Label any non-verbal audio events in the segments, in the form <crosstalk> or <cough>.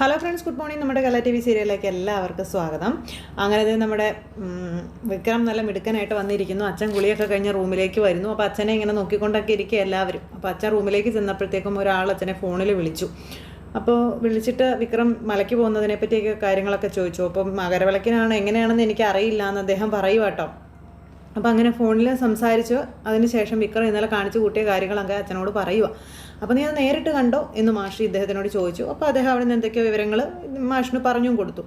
Hello friends good morning നമ്മുടെ കല T V സീരിയലിലേക്ക് എല്ലാവർക്കും സ്വാഗതം. അങ്ങനെ ദേ നമ്മുടെ വിക്രം നല്ല മിടുക്കനായിട്ട് വന്നിരിക്കുന്നു. അച്ഛൻ കുളിയൊക്കെ കഴിഞ്ഞ റൂമിലേക്ക് വരുന്നു. അപ്പോൾ അച്ഛനെ ഇങ്ങനെ നോക്കിക്കൊണ്ടൊക്കെ ഇരിക്കുക എല്ലാവരും. അപ്പോൾ അച്ഛൻ റൂമിലേക്ക് ചെന്നപ്പോഴത്തേക്കും ഒരാൾ അച്ഛനെ ഫോണിൽ വിളിച്ചു. അപ്പോൾ വിളിച്ചിട്ട് വിക്രം മലയ്ക്ക് പോകുന്നതിനെ പറ്റിയൊക്കെ കാര്യങ്ങളൊക്കെ ചോദിച്ചു. അപ്പോൾ മകരവിളക്കിനാണ് എങ്ങനെയാണെന്ന് എനിക്ക് അറിയില്ല എന്ന് അദ്ദേഹം പറയുക കേട്ടോ അപ്പോൾ അങ്ങനെ ഫോണിൽ സംസാരിച്ചു അതിനുശേഷം വിക്രം ഇന്നലെ കാണിച്ചു കൂട്ടിയ കാര്യങ്ങളൊക്കെ അച്ഛനോട് പറയുക അപ്പോൾ നീ അത് നേരിട്ട് കണ്ടോ എന്ന് മാഷി ഇദ്ദേഹത്തിനോട് ചോദിച്ചു. അപ്പോൾ അദ്ദേഹം അവിടെ നിന്ന് എന്തൊക്കെയോ വിവരങ്ങൾ മാഷിന് പറഞ്ഞും കൊടുത്തു.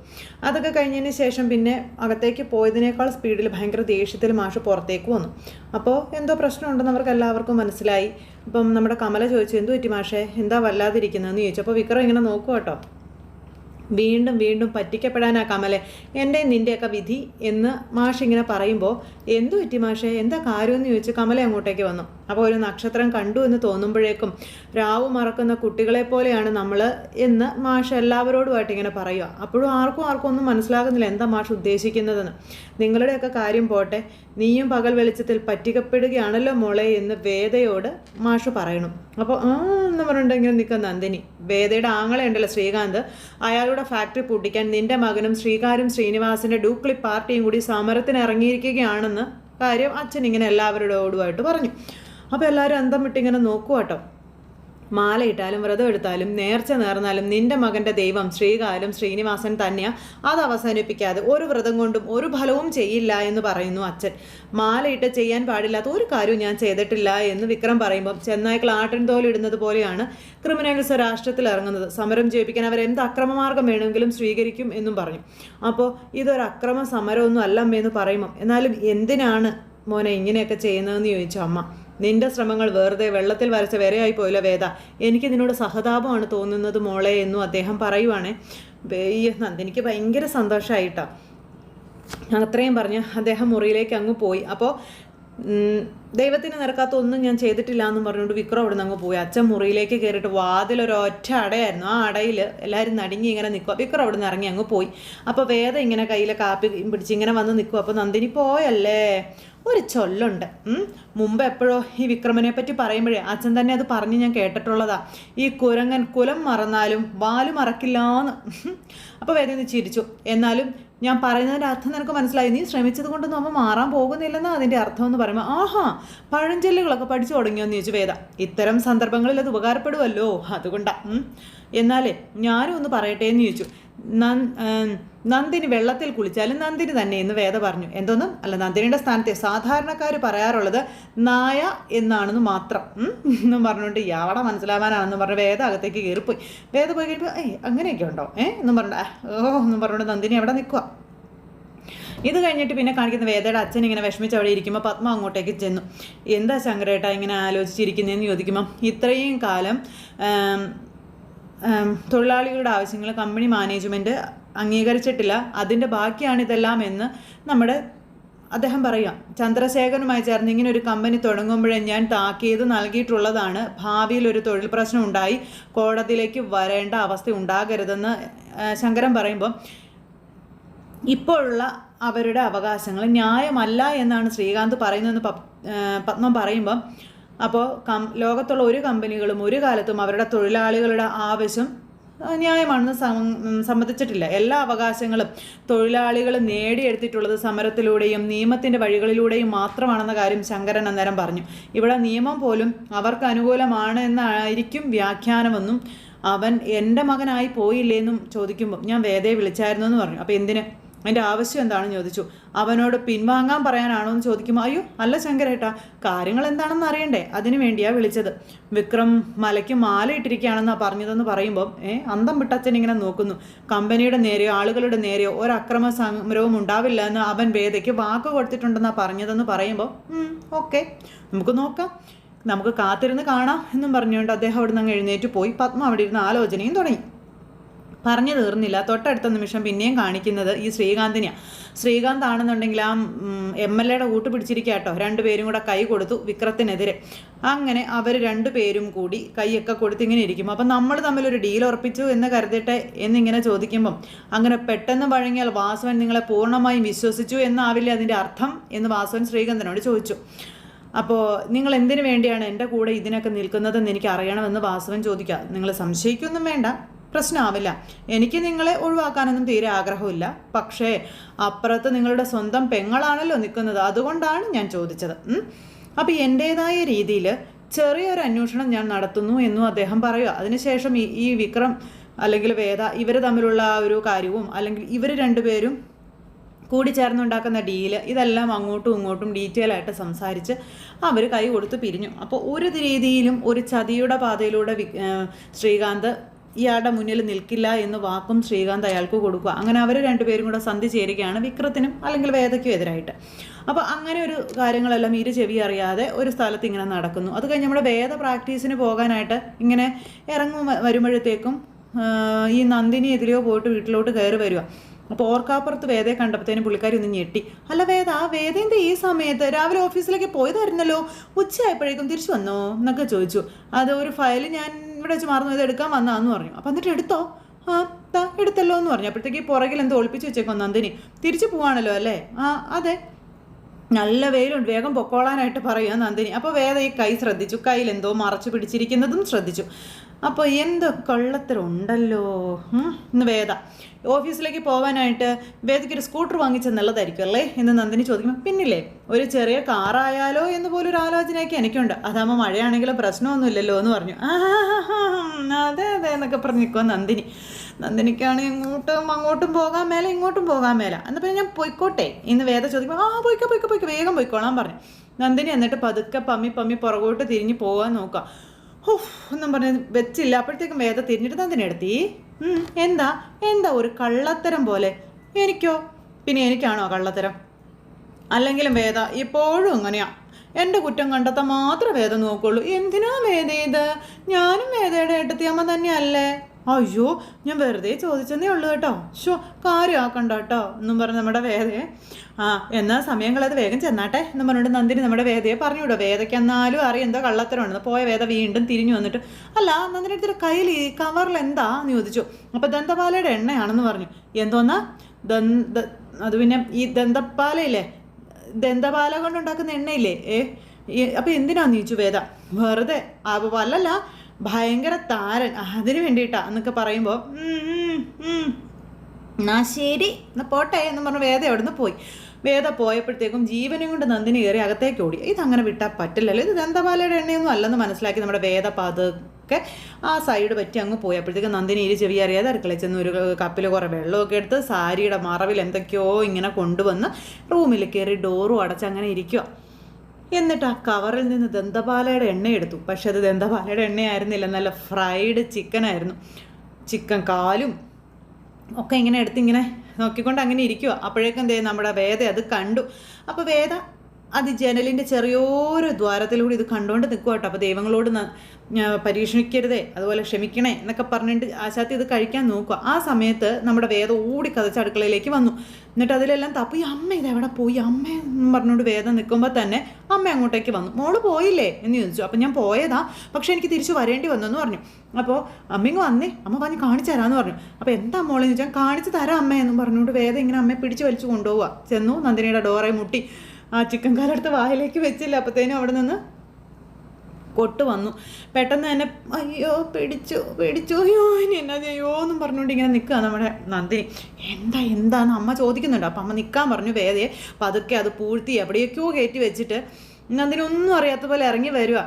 അതൊക്കെ കഴിഞ്ഞതിന് ശേഷം പിന്നെ അകത്തേക്ക് പോയതിനേക്കാൾ സ്പീഡിൽ ഭയങ്കര ദേഷ്യത്തിൽ മാഷ് പുറത്തേക്ക് വന്നു. അപ്പോൾ എന്തോ പ്രശ്നമുണ്ടെന്ന് അവർക്ക് എല്ലാവർക്കും മനസ്സിലായി. ഇപ്പം നമ്മുടെ കമല ചോദിച്ചു എന്തു പറ്റി മാഷേ? എന്താ വല്ലാതിരിക്കുന്നതെന്ന് ചോദിച്ചു. അപ്പോൾ വിക്രം ഇങ്ങനെ നോക്കുക കേട്ടോ വീണ്ടും വീണ്ടും പറ്റിക്കപ്പെടാനാ കമലെ. എന്റെ നിന്റെയൊക്കെ വിധി എന്ന് മാഷ് ഇങ്ങനെ പറയുമ്പോൾ എന്തു പറ്റി മാഷേ? എന്താ കാര്യമെന്ന് ചോദിച്ച് കമല അങ്ങോട്ടേക്ക് വന്നു. അപ്പോൾ ഒരു നക്ഷത്രം കണ്ടു എന്ന് തോന്നുമ്പോഴേക്കും രാവ് മറക്കുന്ന കുട്ടികളെ പോലെയാണ് നമ്മൾ എന്ന് മാഷ് എല്ലാവരോടുമായിട്ട് ഇങ്ങനെ പറയുക അപ്പോഴും ആർക്കും ആർക്കും ഒന്നും മനസ്സിലാകുന്നില്ല എന്താ മാഷ് ഉദ്ദേശിക്കുന്നതെന്ന്. നിങ്ങളുടെയൊക്കെ കാര്യം പോട്ടെ നീയും പകൽ വെളിച്ചത്തിൽ പറ്റിക്കപ്പെടുകയാണല്ലോ മോളെ എന്ന് വേദയോട് മാഷ് പറയണം. അപ്പോൾ ആ എന്ന് പറഞ്ഞിട്ടുണ്ടെങ്കിൽ നിൽക്കുന്ന നന്ദിനി. വേദയുടെ ആങ്ങളയുണ്ടല്ലോ ശ്രീകാന്ത്. അയാളുടെ ഫാക്ടറി പൂട്ടിക്കാൻ നിന്റെ മകനും ശ്രീകാരും ശ്രീനിവാസിന്റെ ഡൂക്ലി പാർട്ടിയും കൂടി സമരത്തിന് ഇറങ്ങിയിരിക്കുകയാണെന്ന് കാര്യം അച്ഛൻ ഇങ്ങനെ എല്ലാവരോടുമായിട്ട് പറഞ്ഞു. അപ്പോൾ എല്ലാവരും അന്തം വിട്ടിങ്ങനെ നോക്കുക കേട്ടോ മാലയിട്ടാലും വ്രതം എടുത്താലും നേർച്ച നേർന്നാലും നിന്റെ മകന്റെ ദൈവം ശ്രീകാലം ശ്രീനിവാസൻ തന്നെയാ. അത് അവസാനിപ്പിക്കാതെ ഒരു വ്രതം കൊണ്ടും ഒരു ഫലവും ചെയ്യില്ല എന്ന് പറയുന്നു അച്ഛൻ. മാലയിട്ട് ചെയ്യാൻ പാടില്ലാത്ത ഒരു കാര്യവും ഞാൻ ചെയ്തിട്ടില്ല എന്ന് വിക്രം പറയുമ്പം ചെന്നായ്ക്കൾ ആട്ടിൻ തോലിടുന്നത് പോലെയാണ് ക്രിമിനൽസ് രാഷ്ട്രത്തിൽ ഇറങ്ങുന്നത്. സമരം ജയിപ്പിക്കാൻ അവർ എന്ത് അക്രമമാർഗം വേണമെങ്കിലും സ്വീകരിക്കും എന്നും പറഞ്ഞു. അപ്പോൾ ഇതൊരു അക്രമ സമരമൊന്നും അല്ല അമ്മയെന്ന് പറയുമ്പം എന്നാലും എന്തിനാണ് മോനെ ഇങ്ങനെയൊക്കെ ചെയ്യുന്നതെന്ന് ചോദിച്ചു അമ്മ. നിന്റെ ശ്രമങ്ങൾ വെറുതെ വെള്ളത്തിൽ വരച്ച വരെയായി പോയില്ല വേദ. എനിക്ക് നിന്നോട് സഹതാപമാണ് തോന്നുന്നത് മോളെ എന്നും അദ്ദേഹം പറയുവാണേ. വെയ്യ നന്ദിനിക്ക് ഭയങ്കര സന്തോഷമായിട്ടാ അത്രയും പറഞ്ഞ് അദ്ദേഹം മുറിയിലേക്ക് അങ്ങ് പോയി. അപ്പോൾ ദൈവത്തിന് നിരക്കാത്ത ഒന്നും ഞാൻ ചെയ്തിട്ടില്ല എന്നും പറഞ്ഞുകൊണ്ട് വിക്രം അവിടെ നിന്ന് അങ്ങ് പോയി. അച്ഛൻ മുറിയിലേക്ക് കയറിയിട്ട് ഒറ്റ അടയായിരുന്നു. ആ അടയിൽ എല്ലാവരും നടുങ്ങി ഇങ്ങനെ നിൽക്കുക വിക്രം അവിടെ നിന്ന് ഇറങ്ങി അങ്ങ് പോയി. അപ്പോൾ വേദ ഇങ്ങനെ കയ്യിൽ കാപ്പി പിടിച്ച് ഇങ്ങനെ വന്ന് നിൽക്കും അപ്പോൾ നന്ദിനി പോയല്ലേ? ഒരു ചൊല്ലുണ്ട്. മുമ്പ് എപ്പോഴോ ഈ വിക്രമനെ പറ്റി പറയുമ്പോഴേ അച്ഛൻ തന്നെ അത് പറഞ്ഞ് ഞാൻ കേട്ടിട്ടുള്ളതാ. ഈ കുരങ്ങൻ കുലം മറന്നാലും വാൽ മറക്കില്ലാന്ന്. അപ്പോൾ വേദന ചിരിച്ചു. എന്നാലും ഞാൻ പറയുന്നതിന്റെ അർത്ഥം നിനക്ക് മനസ്സിലായി. നീ ശ്രമിച്ചത് കൊണ്ടൊന്നും അമ്മ മാറാൻ പോകുന്നില്ലെന്നാ അതിന്റെ അർത്ഥം എന്ന് പറയുമ്പോൾ ആഹാ പഴഞ്ചൊല്ലുകളൊക്കെ പഠിച്ചു തുടങ്ങിയോന്ന് ചോദിച്ചു വേദ. ഇത്തരം സന്ദർഭങ്ങളിൽ അത് ഉപകാരപ്പെടുമല്ലോ അതുകൊണ്ടാ. ഉം. എന്നാലേ ഞാനും ഒന്ന് പറയട്ടെ എന്ന് ചോദിച്ചു. നന്ദിനി വെള്ളത്തിൽ കുളിച്ചാലും നന്ദിനി തന്നെ എന്ന് വേദ പറഞ്ഞു. എന്തോന്നും? അല്ല നന്ദിനിയുടെ സ്ഥാനത്തെ സാധാരണക്കാർ പറയാറുള്ളത് നായ എന്നാണെന്ന് മാത്രം. എന്നും പറഞ്ഞുകൊണ്ട് യാവട മനസ്സിലാവാനാണെന്ന് പറഞ്ഞ് വേദ അകത്തേക്ക് കയറിപ്പോയി. വേദ പോയി കഴിയുമ്പോൾ ഏയ് അങ്ങനെയൊക്കെ ഉണ്ടോ? ഏ? എന്നും പറഞ്ഞ ഓ എന്നും പറഞ്ഞുകൊണ്ട് നന്ദിനി അവിടെ നിൽക്കുക ഇത് കഴിഞ്ഞിട്ട് പിന്നെ കാണിക്കുന്ന വേദയുടെ അച്ഛൻ ഇങ്ങനെ വിഷമിച്ച് അവിടെ ഇരിക്കുമ്പോൾ പത്മ അങ്ങോട്ടേക്ക് ചെന്നു. എന്താ ശങ്കരേട്ട ഇങ്ങനെ ആലോചിച്ചിരിക്കുന്നതെന്ന് ചോദിക്കുമ്പോൾ ഇത്രയും കാലം തൊഴിലാളികളുടെ ആവശ്യങ്ങൾ കമ്പനി മാനേജ്മെന്റ് അംഗീകരിച്ചിട്ടില്ല. അതിന്റെ ബാക്കിയാണ് ഇതെല്ലാം എന്ന് നമ്മുടെ അദ്ദേഹം പറയാം ചന്ദ്രശേഖരനുമായി ചേർന്ന് ഇങ്ങനെ ഒരു കമ്പനി തുടങ്ങുമ്പോഴേ ഞാൻ താക്കീത് നൽകിയിട്ടുള്ളതാണ്. ഭാവിയിൽ ഒരു തൊഴിൽ പ്രശ്നം ഉണ്ടായി കോടതിയിലേക്ക് വരേണ്ട അവസ്ഥ ഉണ്ടാകരുതെന്ന് ശങ്കരൻ പറയുമ്പോൾ ഇപ്പോഴുള്ള അവരുടെ അവകാശങ്ങൾ ന്യായമല്ല എന്നാണ് ശ്രീകാന്ത് പറയുന്നതെന്ന് പത്മം പറയുമ്പം അപ്പോൾ കം ലോകത്തുള്ള ഒരു കമ്പനികളും ഒരു കാലത്തും അവരുടെ തൊഴിലാളികളുടെ ആവശ്യം ന്യായമാണെന്ന് സമ്മതിച്ചിട്ടില്ല. എല്ലാ അവകാശങ്ങളും തൊഴിലാളികൾ നേടിയെടുത്തിട്ടുള്ളത് സമരത്തിലൂടെയും നിയമത്തിന്റെ വഴികളിലൂടെയും മാത്രമാണെന്ന കാര്യം ശങ്കരൻ അന്നേരം പറഞ്ഞു. ഇവിടെ നിയമം പോലും അവർക്ക് അനുകൂലമാണ് എന്നായിരിക്കും വ്യാഖ്യാനമെന്നും അവൻ എന്റെ മകനായി പോയില്ലേന്നും ചോദിക്കുമ്പോൾ ഞാൻ വേദയെ വിളിച്ചായിരുന്നു എന്ന് പറഞ്ഞു. അപ്പോൾ എന്തിന്? അതിന്റെ ആവശ്യം എന്താണെന്ന് ചോദിച്ചു. അവനോട് പിൻവാങ്ങാൻ പറയാനാണോ എന്ന് ചോദിക്കുമ്പോൾ അയ്യോ അല്ല ശങ്കരേട്ടാ കാര്യങ്ങൾ എന്താണെന്ന് അറിയണ്ടേ? അതിനു വേണ്ടിയാണ് വിളിച്ചത്. വിക്രം മലയ്ക്ക് മാല ഇട്ടിരിക്കുകയാണെന്നാണ് പറഞ്ഞതെന്ന് പറയുമ്പോൾ ഏ അന്തം വിട്ടച്ഛൻ ഇങ്ങനെ നോക്കുന്നു. കമ്പനിയുടെ നേരെയോ ആളുകളുടെ നേരെയോ ഒരു അക്രമ സമരവും ഉണ്ടാവില്ല എന്ന് അവൻ വേദയ്ക്ക് വാക്ക് കൊടുത്തിട്ടുണ്ടെന്നാണ് പറഞ്ഞതെന്ന് പറയുമ്പോൾ ഓക്കെ നമുക്ക് നോക്കാം. നമുക്ക് കാത്തിരുന്ന് കാണാം എന്നും പറഞ്ഞുകൊണ്ട് അദ്ദേഹം അവിടെ നിന്ന് എഴുന്നേറ്റ് പോയി. പത്മ അവിടെ ഇരുന്ന് ആലോചനയും തുടങ്ങി. പറഞ്ഞു തീർന്നില്ല. തൊട്ടടുത്ത നിമിഷം പിന്നെയും കാണിക്കുന്നത് ഈ ശ്രീകാന്തിനെയാണ് ശ്രീകാന്ത് ആണെന്നുണ്ടെങ്കിൽ ആ എം എൽ എയുടെ കൂട്ട് പിടിച്ചിരിക്കുക കേട്ടോ രണ്ടുപേരും കൂടെ കൈ കൊടുത്തു വിക്രത്തിനെതിരെ. അങ്ങനെ അവർ രണ്ടുപേരും കൂടി കൈയൊക്കെ കൊടുത്ത് ഇങ്ങനെ ഇരിക്കും. അപ്പം നമ്മൾ തമ്മിൽ ഒരു ഡീൽ ഉറപ്പിച്ചു എന്ന് കരുതിട്ടെ എന്നിങ്ങനെ ചോദിക്കുമ്പം അങ്ങനെ പെട്ടെന്ന് വഴങ്ങിയാൽ വാസവൻ നിങ്ങളെ പൂർണമായും വിശ്വസിച്ചു എന്നാവില്ല അതിന്റെ അർത്ഥം എന്ന് വാസവൻ ശ്രീകാന്തനോട് ചോദിച്ചു. അപ്പോൾ നിങ്ങൾ എന്തിനു വേണ്ടിയാണ് എന്റെ കൂടെ ഇതിനൊക്കെ നിൽക്കുന്നതെന്ന് എനിക്ക് അറിയണമെന്ന് വാസവൻ ചോദിക്കുക നിങ്ങൾ സംശയിക്കൊന്നും വേണ്ട. പ്രശ്നമാവില്ല എനിക്ക് നിങ്ങളെ ഒഴിവാക്കാനൊന്നും തീരെ ആഗ്രഹമില്ല പക്ഷേ അപ്പുറത്ത് നിങ്ങളുടെ സ്വന്തം പെങ്ങളാണല്ലോ നിൽക്കുന്നത്. അതുകൊണ്ടാണ് ഞാൻ ചോദിച്ചത്. അപ്പോൾ എന്റേതായ രീതിയിൽ ചെറിയൊരു അന്വേഷണം ഞാൻ നടത്തുന്നു എന്നും അദ്ദേഹം പറയുക. അതിനുശേഷം ഈ ഈ വിക്രം അല്ലെങ്കിൽ വേദ ഇവർ തമ്മിലുള്ള ആ ഒരു കാര്യവും അല്ലെങ്കിൽ ഇവർ രണ്ടുപേരും കൂടി ചേർന്നുണ്ടാക്കുന്ന ഡീൽ ഇതെല്ലാം അങ്ങോട്ടും ഇങ്ങോട്ടും ഡീറ്റെയിൽ ആയിട്ട് സംസാരിച്ച് അവർ കൈ കൊടുത്ത് പിരിഞ്ഞു. അപ്പോൾ ഒരു രീതിയിലും ഒരു ചതിയുടെ പാതയിലൂടെ ശ്രീകാന്ത് ഇയാളുടെ മുന്നിൽ നിൽക്കില്ല എന്ന് വാക്കും ശ്രീകാന്ത് അയാൾക്ക് കൊടുക്കുക. അങ്ങനെ അവർ രണ്ടുപേരും കൂടെ സന്ധി ചേരുകയാണ് വിക്രത്തിനും അല്ലെങ്കിൽ വേദയ്ക്കും എതിരായിട്ട്. അപ്പോൾ അങ്ങനെ ഒരു കാര്യങ്ങളെല്ലാം ഇരു ചെവി അറിയാതെ ഒരു സ്ഥലത്ത് ഇങ്ങനെ നടക്കുന്നു. അത് കഴിഞ്ഞ് നമ്മുടെ വേദ പ്രാക്ടീസിന് പോകാനായിട്ട് ഇങ്ങനെ ഇറങ്ങും വരുമ്പോഴത്തേക്കും ഈ നന്ദിനി എതിരെയോ പോയിട്ട് വീട്ടിലോട്ട് കയറി വരിക. അപ്പോൾ ഓർക്കാപ്പുറത്ത് വേദയെ കണ്ടപ്പോഴത്തേനും പുള്ളിക്കാരി ഒന്ന് ഞെട്ടി. അല്ല വേദ ആ വേദേന്റെ ഈ സമയത്ത് രാവിലെ ഓഫീസിലേക്ക് പോയതായിരുന്നല്ലോ. ഉച്ചയായപ്പോഴേക്കും തിരിച്ചു വന്നോ എന്നൊക്കെ ചോദിച്ചു. അത് ഒരു ഫയൽ ഞാൻ ഇവിടെ വെച്ച് മറന്നു ഇത് എടുക്കാൻ വന്നാന്ന് പറഞ്ഞു. അപ്പം എന്നിട്ട് എടുത്തോ? ആ താ എടുത്തല്ലോ എന്ന് പറഞ്ഞു. അപ്പോഴത്തേക്ക് പുറകിൽ എന്തോ ഒളിപ്പിച്ച് വെച്ചേക്കോ നന്ദിനി തിരിച്ചു പോവാണല്ലോ അല്ലേ? ആ അതെ. നല്ല വെയിലുണ്ട് വേഗം പൊക്കോളാനായിട്ട് പറയുക നന്ദിനി അപ്പോൾ വേദ ഈ കൈ ശ്രദ്ധിച്ചു. കയ്യിൽ എന്തോ മറച്ചു പിടിച്ചിരിക്കുന്നതും ശ്രദ്ധിച്ചു. അപ്പോൾ എന്തോ കള്ളത്തരമുണ്ടല്ലോ ഇന്ന് വേദ. ഓഫീസിലേക്ക് പോകാനായിട്ട് വേദയ്ക്ക് ഒരു സ്കൂട്ടർ വാങ്ങിച്ചെന്നുള്ളതായിരിക്കും അല്ലേ? എന്ന് നന്ദിനി ചോദിക്കുമ്പോൾ പിന്നില്ലേ ഒരു ചെറിയ കാറായാലോ എന്ന് പോലൊരു ആലോചനയൊക്കെ എനിക്കുണ്ട്. അതാകുമ്പോൾ മഴയാണെങ്കിലും പ്രശ്നമൊന്നുമില്ലല്ലോ എന്ന് പറഞ്ഞു. അതെ അതെ എന്നൊക്കെ പറഞ്ഞു നിൽക്കുമോ നന്ദിനി. നന്ദിനിക്കാണ് ഇങ്ങോട്ടും അങ്ങോട്ടും പോകാൻ മേല ഇങ്ങോട്ടും പോകാൻ മേല. എന്നാൽ പിന്നെ ഞാൻ പോയിക്കോട്ടെ? ഇന്ന് വേദ ചോദിക്കുമ്പോൾ ആ പോയിക്കോ പോയിക്കോ പോയിക്കോ വേഗം പോയിക്കോളാൻ പറഞ്ഞു. നന്ദിനി എന്നിട്ട് പതുക്കെ പമ്മി പമ്മി പുറകോട്ട് തിരിഞ്ഞ് പോകാൻ നോക്കുക. ഓ എന്നും പറഞ്ഞ് വെച്ചില്ല. അപ്പോഴത്തേക്കും വേദ തിരിഞ്ഞിട്ട് തന്നെ എടുത്തി? എന്താ? എന്താ ഒരു കള്ളത്തരം പോലെ? എനിക്കോ? പിന്നെ എനിക്കാണോ കള്ളത്തരം? അല്ലെങ്കിലും വേദ ഇപ്പോഴും അങ്ങനെയാ. എന്റെ കുറ്റം കണ്ടെത്താൻ മാത്രമേ വേദ നോക്കുള്ളൂ. എന്തിനാ വേദ ഇത്? ഞാനും വേദയുടെ ഏട്ടത്തിയമ്മ തന്നെയല്ലേ? അയ്യോ ഞാൻ വെറുതെ ചോദിച്ചെന്നേ ഉള്ളൂ കേട്ടോ. ഷോ കാര്യമാക്കണ്ട കേട്ടോ? എന്നും പറഞ്ഞ് നമ്മുടെ വേദയെ. ആ എന്നാൽ സമയം കളയത് വേഗം ചെന്നാട്ടെ എന്നും പറഞ്ഞിട്ട് നന്ദിനി നമ്മുടെ വേദയെ പറഞ്ഞു വിടുക വേദയ്ക്ക് എന്നാലും അറിയാം എന്തോ കള്ളത്തരമാണ് പോയ വേദ വീണ്ടും തിരിഞ്ഞു വന്നിട്ട് അല്ല നന്ദിനി എടുത്തിട്ട് കയ്യിൽ ഈ കവറിൽ എന്താ എന്ന് ചോദിച്ചു. അപ്പോൾ ദന്തപാലയുടെ എണ്ണയാണെന്ന് പറഞ്ഞു. എന്തോന്നാ? ദന്ത അത് പിന്നെ ഈ ദന്തപ്പാലയില്ലേ? ദന്തപാല കൊണ്ടുണ്ടാക്കുന്ന എണ്ണയില്ലേ? ഏ അപ്പോൾ അപ്പൊ എന്തിനാന്ന് ചോദിച്ചു വേദ? വെറുതെ അല്ലല്ല ഭയങ്കര താരൻ. അതിന് വേണ്ടിയിട്ടാ എന്നൊക്കെ പറയുമ്പോൾ എന്നാ ശരി എന്നാൽ പോട്ടെ എന്ന് പറഞ്ഞ് വേദ അവിടുന്ന് പോയി. വേദ പോയപ്പോഴത്തേക്കും ജീവനും കൊണ്ട് നന്ദിനി കയറി അകത്തേക്ക് ഓടി. ഇതങ്ങനെ വിട്ടാൽ പറ്റില്ലല്ലോ. ഇത് ദന്തപാലയുടെ എണ്ണയൊന്നും അല്ലെന്ന് മനസ്സിലാക്കി നമ്മുടെ വേദ പതുക്കെ ആ സൈഡ് പറ്റി അങ്ങ് പോയി അപ്പോഴത്തേക്കും നന്ദിനി ഇരി ചെവി അറിയാതെ അടുക്കളയിൽ ചെന്ന് ഒരു കപ്പിൽ കുറേ വെള്ളമൊക്കെ എടുത്ത് സാരിയുടെ മറവിൽ എന്തൊക്കെയോ ഇങ്ങനെ കൊണ്ടുവന്ന് റൂമിൽ കയറി ഡോറും അടച്ച് അങ്ങനെ ഇരിക്കുക എന്നിട്ട് ആ കവറിൽ നിന്ന് ദന്തപാലയുടെ എണ്ണ എടുത്തു. പക്ഷെ അത് ദന്തപാലയുടെ എണ്ണയായിരുന്നില്ല. നല്ല ഫ്രൈഡ് ചിക്കനായിരുന്നു ചിക്കൻ കാലും ഒക്കെ ഇങ്ങനെ എടുത്ത് ഇങ്ങനെ നോക്കിക്കൊണ്ട് അങ്ങനെ ഇരിക്കുക അപ്പോഴേക്കും എന്തേ നമ്മുടെ വേദ അത് കണ്ടു. അപ്പോൾ വേദ അത് ജനലിന്റെ ചെറിയൊരു ദ്വാരത്തിലൂടെ ഇത് കണ്ടുകൊണ്ട് നിൽക്കുക കേട്ടോ അപ്പോൾ ദൈവങ്ങളോട് പരീക്ഷിക്കരുതേ അതുപോലെ ക്ഷമിക്കണേ എന്നൊക്കെ പറഞ്ഞിട്ട് ആശാത്തി ഇത് കഴിക്കാൻ നോക്കുക ആ സമയത്ത് നമ്മുടെ വേദം ഓടി കഥച്ച അടുക്കളയിലേക്ക് വന്നു. എന്നിട്ട് അതിലെല്ലാം തപ്പി അമ്മ ഇത് എവിടെ പോയി? അമ്മ എന്ന് പറഞ്ഞുകൊണ്ട് വേദം നിൽക്കുമ്പോൾ തന്നെ അമ്മ അങ്ങോട്ടേക്ക് വന്നു. മോൾ പോയില്ലേ? എന്ന് ചോദിച്ചു. അപ്പം ഞാൻ പോയതാ പക്ഷേ എനിക്ക് തിരിച്ചു വരേണ്ടി വന്നു എന്ന് പറഞ്ഞു അപ്പോൾ അമ്മയും വന്നേ അമ്മ പറഞ്ഞ് കാണിച്ചു തരാമെന്ന് പറഞ്ഞു. അപ്പോൾ എന്താ മോളെന്ന് ചോദിച്ചാൽ കാണിച്ചു തരാം അമ്മ എന്നും പറഞ്ഞുകൊണ്ട് വേദം ഇങ്ങനെ അമ്മയെ പിടിച്ച് വലിച്ചു കൊണ്ടുപോവുക ചെന്നു നന്ദിനിയുടെ ഡോറെ മുട്ടി. ആ ചിക്കൻ കാലെടുത്ത് വായിലേക്ക് വെച്ചില്ല. അപ്പോഴത്തേനും അവിടെ നിന്ന് കൊട്ട് വന്നു. പെട്ടെന്ന് തന്നെ അയ്യോ പിടിച്ചു പിടിച്ചു അയ്യോ ഇനി എന്നാ ചെയ്യോ? എന്നും പറഞ്ഞുകൊണ്ട് ഇങ്ങനെ നിൽക്കുക നമ്മുടെ നന്ദിനി. എന്താ എന്താന്ന്? അമ്മ ചോദിക്കുന്നുണ്ട്. അപ്പം അമ്മ നിൽക്കാൻ പറഞ്ഞു വേദയെ. പതുക്കെ അത് പൂഴ്ത്തി എവിടെയൊക്കെയോ കയറ്റി വെച്ചിട്ട്. നന്ദിനി ഒന്നും അറിയാത്ത പോലെ ഇറങ്ങി വരിക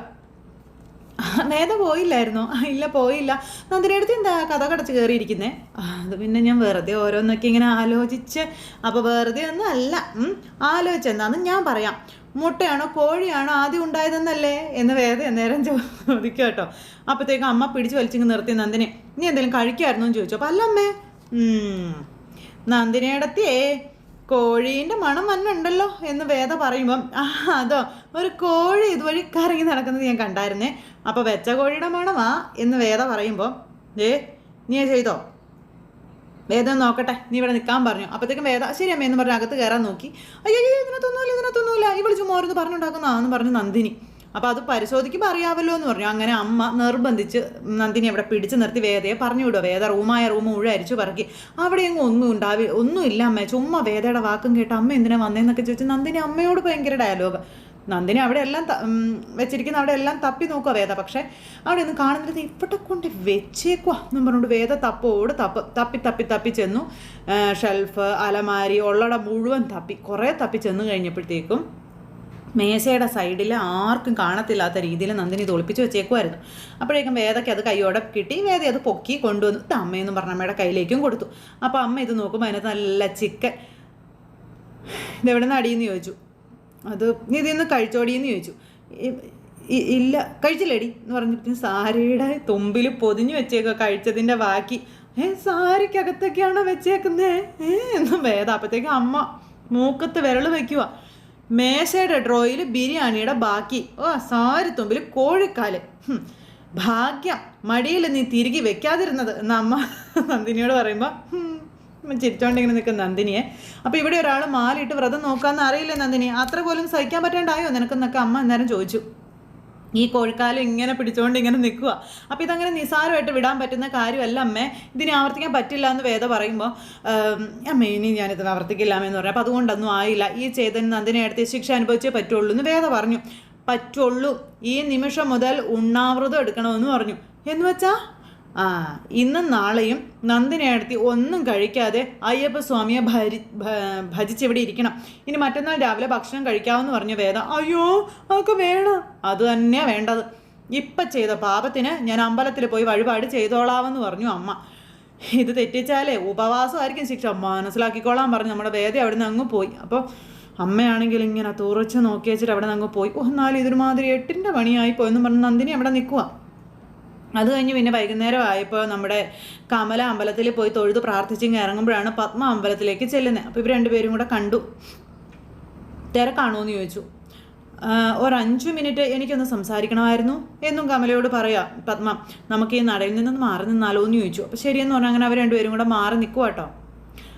<laughs> വേദ പോയില്ലായിരുന്നോ. <laughs> ഇല്ല പോയില്ല. നന്ദിനടുത്ത് എന്താ കഥ കടച്ച് കയറിയിരിക്കുന്നേ? അത് പിന്നെ ഞാൻ വെറുതെ ഓരോന്നൊക്കെ ഇങ്ങനെ ആലോചിച്ച്. അപ്പോൾ വെറുതെ ഒന്നും അല്ല. ആലോചിച്ച് എന്താന്ന് ഞാൻ പറയാം. മുട്ടയാണോ കോഴിയാണോ ആദ്യം ഉണ്ടായതെന്നല്ലേ? എന്ന് വേദ നേരം ചോദിക്കുക കേട്ടോ. അപ്പോഴത്തേക്കും അമ്മ പിടിച്ച് വലിച്ചിങ്ങ് നിർത്തി നന്ദിനെ. നീ എന്തെങ്കിലും കഴിക്കായിരുന്നു? എന്ന് ചോദിച്ചു. അപ്പം അല്ല അമ്മേ. നന്ദിനിയടത്തിയേ കോഴീന്റെ മണം വന്നുണ്ടല്ലോ എന്ന് വേദ പറയുമ്പം ആ അതോ ഒരു കോഴി ഇതുവഴി കറങ്ങി നടക്കുന്നത് ഞാൻ കണ്ടായിരുന്നേ. അപ്പോൾ വെച്ച കോഴിയുടെ മണമാ എന്ന് വേദ പറയുമ്പോൾ ഏ നീ ചെയ്തോ? വേദ നോക്കട്ടെ നീ ഇവിടെ നിൽക്കാൻ പറഞ്ഞു. അപ്പോഴത്തേക്കും വേദ ശരി അമ്മ എന്ന് പറഞ്ഞ് അകത്ത് കയറാൻ നോക്കി. അയ്യോ ഇതിനകത്തൊന്നുമില്ല ഇതിനകത്തൊന്നുമില്ല ഈ ചുമ്മാ ഓരോന്ന് പറഞ്ഞുണ്ടാക്കുന്നതാണെന്ന് പറഞ്ഞു നന്ദിനി അപ്പോൾ അത് പരിശോധിക്കുമ്പോൾ അറിയാമല്ലോ എന്ന് പറഞ്ഞു. അങ്ങനെ അമ്മ നിർബന്ധിച്ച് നന്ദിനി അവിടെ പിടിച്ച് നിർത്തി വേദയെ പറഞ്ഞു വിടുക വേദ റൂമായ റൂം മുഴുവൻ അരിച്ചു പറക്കി. അവിടെ എങ്ങും ഒന്നും ഉണ്ടാവി ഒന്നുമില്ല അമ്മ. ചുമ്മാ വേദയുടെ വാക്കും കേട്ട് അമ്മ എന്തിനാ വന്നേന്നൊക്കെ ചോദിച്ചു നന്ദിനി അമ്മയോട് ഭയങ്കര ഡയലോഗ് നന്ദിനി അവിടെ എല്ലാം വെച്ചിരിക്കുന്ന അവിടെ എല്ലാം തപ്പി നോക്കുക വേദ. പക്ഷേ അവിടെ ഒന്നും കാണുന്നില്ല ഇവിടെ കൊണ്ട് വെച്ചേക്കുക എന്നും പറഞ്ഞുകൊണ്ട് വേദ തപ്പോട് തപ്പ് തപ്പി തപ്പി തപ്പി ചെന്നു. ഷെൽഫ് അലമാരി ഉള്ളട മുഴുവൻ തപ്പി കുറേ തപ്പി ചെന്ന് കഴിഞ്ഞപ്പോഴത്തേക്കും മേശയുടെ സൈഡിൽ ആർക്കും കാണത്തില്ലാത്ത രീതിയിൽ നന്ദിനി ഇത് ഒളിപ്പിച്ച് വെച്ചേക്കുമായിരുന്നു അപ്പോഴേക്കും വേദയ്ക്ക് അത് കൈയോടെ കിട്ടി. വേദ അത് പൊക്കി കൊണ്ടുവന്നു അമ്മയെന്ന് പറഞ്ഞ അമ്മയുടെ കയ്യിലേക്കും കൊടുത്തു. അപ്പോൾ അമ്മ ഇത് നോക്കുമ്പോൾ അതിനകത്ത് നല്ല ചിക്കൻ. ഇതെവിടെ നിന്ന് അടിയെന്ന് ചോദിച്ചു. അത് നീ ഇതിന്ന് കഴിച്ചോടിയെന്ന് ചോദിച്ചു. ഇല്ല കഴിച്ചില്ലേടി എന്ന് പറഞ്ഞിട്ട് സാരിയുടെ തുമ്പിൽ പൊതിഞ്ഞു വെച്ചേക്കുക കഴിച്ചതിന്റെ ബാക്കി. ഏ സാരിക്കകത്തൊക്കെയാണോ വെച്ചേക്കുന്നേ? ഏ എന്ന് വേദ അപ്പോഴത്തേക്കും അമ്മ മൂക്കത്ത് വിരൽ വെക്കുക മേശയുടെ ഡ്രോയിൽ ബിരിയാണിയുടെ ബാക്കി. ഓ സാരി തുമ്പിൽ കോഴിക്കാൽ ഭാഗ്യം. മടിയിൽ നീ തിരികെ വെക്കാതിരുന്നത്. എന്ന് അമ്മ നന്ദിനിയോട് പറയുമ്പോൾ ചിരിച്ചോണ്ടിങ്ങനെ നിൽക്കുന്ന നന്ദിനിയെ. അപ്പോൾ ഇവിടെ ഒരാൾ മാലിട്ട് വ്രതം നോക്കാമെന്ന് അറിയില്ലേ നന്ദിനി? അത്ര പോലും സഹിക്കാൻ പറ്റാണ്ടായോ? നിനക്കെന്നൊക്കെ അമ്മ അന്നേരം ചോദിച്ചു. ഈ കോഴിക്കാലം ഇങ്ങനെ പിടിച്ചുകൊണ്ട് ഇങ്ങനെ നിൽക്കുക അപ്പോൾ ഇതങ്ങനെ നിസാരമായിട്ട് വിടാൻ പറ്റുന്ന കാര്യമല്ല അമ്മേ. ഇതിനെ ആവർത്തിക്കാൻ പറ്റില്ല എന്ന് വേദ പറയുമ്പോൾ അമ്മേ ഇനി ഞാനിത് ആവർത്തിക്കില്ലാമെന്ന് പറഞ്ഞു അപ്പോൾ അതുകൊണ്ടൊന്നും ആയില്ല. ഈ ചേതൻ നന്ദിനെ അടുത്ത് ശിക്ഷ അനുഭവിച്ചേ പറ്റുള്ളൂ എന്ന് വേദ പറഞ്ഞു. പറ്റുള്ളൂ. ഈ നിമിഷം മുതൽ ഉണ്ണാവൃതം എടുക്കണമെന്ന് പറഞ്ഞു. എന്ന് വെച്ചാ? ആ ഇന്നും നാളെയും നന്ദിനയടുത്തി ഒന്നും കഴിക്കാതെ അയ്യപ്പ സ്വാമിയെ ഭരി ഭജിച്ചിവിടെ ഇരിക്കണം. ഇനി മറ്റന്നാൾ രാവിലെ ഭക്ഷണം കഴിക്കാമെന്ന് പറഞ്ഞു വേദ അയ്യോ അതൊക്കെ വേണം? അത് തന്നെയാ വേണ്ടത്. ഇപ്പം ചെയ്ത പാപത്തിന് ഞാൻ അമ്പലത്തിൽ പോയി വഴിപാട് ചെയ്തോളാമെന്ന് പറഞ്ഞു അമ്മ. ഇത് തെറ്റിച്ചാലേ ഉപവാസമായിരിക്കും ശിക്ഷ. മനസ്സിലാക്കിക്കോളാൻ പറഞ്ഞു. നമ്മുടെ വേദ അവിടെ നിന്ന് അങ്ങ് പോയി. അപ്പോൾ അമ്മയാണെങ്കിൽ ഇങ്ങനെ തുറച്ച് നോക്കി വെച്ചിട്ട് അവിടെ നിന്ന് അങ്ങ് പോയി. ഓ എന്നാലും ഇതൊരുമാതിരി എട്ടിന്റെ പണിയായി പോയെന്ന് പറഞ്ഞ് നന്ദിനി അവിടെ നിൽക്കുക അത് കഴിഞ്ഞ് പിന്നെ വൈകുന്നേരം ആയപ്പോൾ നമ്മുടെ കമല അമ്പലത്തിൽ പോയി തൊഴുത് പ്രാർത്ഥിച്ചിങ്ങ് ഇറങ്ങുമ്പോഴാണ് പത്മ അമ്പലത്തിലേക്ക് ചെല്ലുന്നത് അപ്പോൾ ഇവർ രണ്ടുപേരും കൂടെ കണ്ടു. തിരക്കാണോ എന്ന് ചോദിച്ചു ഒരഞ്ച് മിനിറ്റ് എനിക്കൊന്ന് സംസാരിക്കണമായിരുന്നു. എന്നും കമലയോട് പറയാം പത്മ നമുക്ക് ഈ നടയിൽ നിന്നൊന്ന് മാറി നിന്നാലോ എന്ന് ചോദിച്ചു. അപ്പോൾ ശരിയെന്ന് പറഞ്ഞാൽ അങ്ങനെ അവർ രണ്ടുപേരും കൂടെ മാറി നിൽക്കുക കേട്ടോ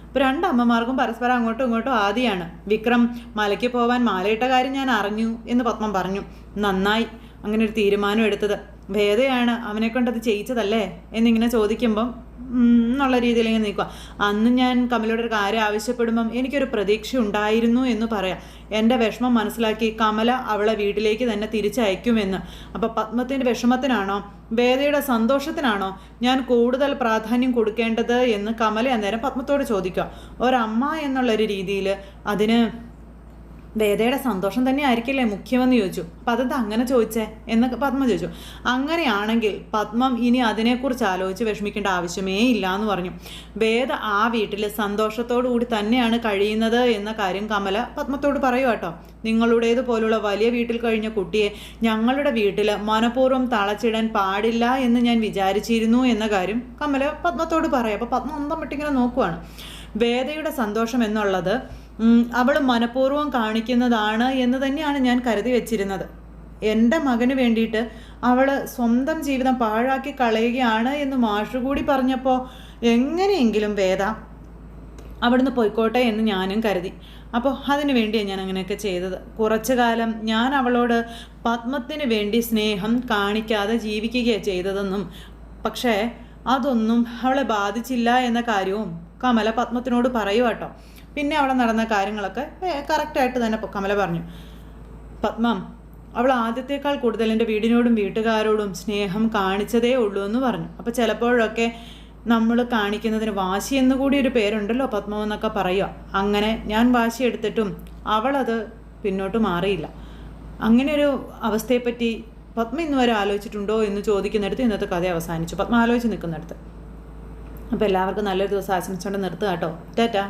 അപ്പോൾ രണ്ടമ്മമാർക്കും പരസ്പരം അങ്ങോട്ടും ഇങ്ങോട്ടും ആദിയാണ്. വിക്രം മലയ്ക്ക് പോവാൻ മാലയിട്ട കാര്യം ഞാൻ അറിഞ്ഞു എന്ന് പത്മം പറഞ്ഞു. നന്നായി. അങ്ങനെ ഒരു തീരുമാനം എടുത്തത്. വേദയാണ് അവനെ കൊണ്ടത് ചെയ്യിച്ചതല്ലേ? എന്നിങ്ങനെ ചോദിക്കുമ്പം എന്നുള്ള രീതിയിൽ ഇങ്ങനെ നിൽക്കുക. അന്ന് ഞാൻ കമലയുടെ ഒരു കാര്യം ആവശ്യപ്പെടുമ്പം എനിക്കൊരു പ്രതീക്ഷ ഉണ്ടായിരുന്നു എന്ന് പറയാം. എന്റെ വിഷമം മനസ്സിലാക്കി കമല അവളെ വീട്ടിലേക്ക് തന്നെ തിരിച്ചയക്കുമെന്ന്. അപ്പോൾ പത്മത്തിന്റെ വിഷമത്തിനാണോ? വേദയുടെ സന്തോഷത്തിനാണോ? ഞാൻ കൂടുതൽ പ്രാധാന്യം കൊടുക്കേണ്ടത് എന്ന് കമല അന്നേരം പത്മത്തോട് ചോദിക്കുക. ഒരമ്മ എന്നുള്ളൊരു രീതിയിൽ അതിന് വേദയുടെ സന്തോഷം തന്നെ ആയിരിക്കില്ലേ മുഖ്യമെന്ന് ചോദിച്ചു. അപ്പം അങ്ങനെ ചോദിച്ചേ? എന്നൊക്കെ പത്മ ചോദിച്ചു. അങ്ങനെയാണെങ്കിൽ പത്മം ഇനി അതിനെക്കുറിച്ച് ആലോചിച്ച് വിഷമിക്കേണ്ട ആവശ്യമേ ഇല്ല എന്ന് പറഞ്ഞു. വേദ ആ വീട്ടിൽ കൂടി തന്നെയാണ് കഴിയുന്നത് എന്ന കാര്യം കമല പത്മത്തോട് പറയൂ കേട്ടോ. നിങ്ങളുടേതുപോലുള്ള വലിയ വീട്ടിൽ കഴിഞ്ഞ കുട്ടിയെ ഞങ്ങളുടെ വീട്ടിൽ മനഃപൂർവം തളച്ചിടാൻ പാടില്ല എന്ന് ഞാൻ വിചാരിച്ചിരുന്നു എന്ന കാര്യം കമല പത്മത്തോട് പറയാം. അപ്പോൾ പത്മ ഒന്നും വിട്ടിങ്ങനെ നോക്കുവാണ്. വേദയുടെ സന്തോഷം എന്നുള്ളത് അവൾ മനഃപൂർവം കാണിക്കുന്നതാണ് എന്ന് തന്നെയാണ് ഞാൻ കരുതി വെച്ചിരുന്നത്. എന്റെ മകന് വേണ്ടിയിട്ട് അവൾ സ്വന്തം ജീവിതം പാഴാക്കി കളയുകയാണ് എന്ന് മാഷു കൂടി പറഞ്ഞപ്പോൾ എങ്ങനെയെങ്കിലും വേദ അവിടുന്ന് പോയിക്കോട്ടെ എന്ന് ഞാനും കരുതി. അപ്പോൾ അതിനു വേണ്ടിയാണ് ഞാൻ അങ്ങനെയൊക്കെ ചെയ്തത്. കുറച്ചു കാലം ഞാൻ അവളോട് പത്മത്തിന് വേണ്ടി സ്നേഹം കാണിക്കാതെ ജീവിക്കുകയാണ് ചെയ്തതെന്നും പക്ഷേ അതൊന്നും അവളെ ബാധിച്ചില്ല എന്ന കാര്യവും കമല പത്മത്തിനോട് പറയുക കേട്ടോ പിന്നെ അവിടെ നടന്ന കാര്യങ്ങളൊക്കെ കറക്റ്റായിട്ട് തന്നെ കമല പറഞ്ഞു. പത്മം അവൾ ആദ്യത്തേക്കാൾ കൂടുതൽ എന്റെ വീടിനോടും വീട്ടുകാരോടും സ്നേഹം കാണിച്ചതേ ഉള്ളൂ എന്ന് പറഞ്ഞു. അപ്പോൾ ചിലപ്പോഴൊക്കെ നമ്മൾ കാണിക്കുന്നതിന് വാശി എന്ന് കൂടി ഒരു പേരുണ്ടല്ലോ പത്മം എന്നൊക്കെ പറയുക. അങ്ങനെ ഞാൻ വാശി എടുത്തിട്ടും അവളത് പിന്നോട്ട് മാറിയില്ല. അങ്ങനെ ഒരു അവസ്ഥയെപ്പറ്റി പത്മ ഇന്ന് വരെ ആലോചിച്ചിട്ടുണ്ടോ എന്ന് ചോദിക്കുന്നിടത്ത് ഇന്നത്തെ കഥ അവസാനിച്ചു. പത്മ ആലോചിച്ച് നിൽക്കുന്നിടത്ത്. അപ്പോൾ എല്ലാവർക്കും നല്ലൊരു ദിവസം ആശംസിച്ചുകൊണ്ട് നിർത്തുക കേട്ടോ. ടാറ്റാ.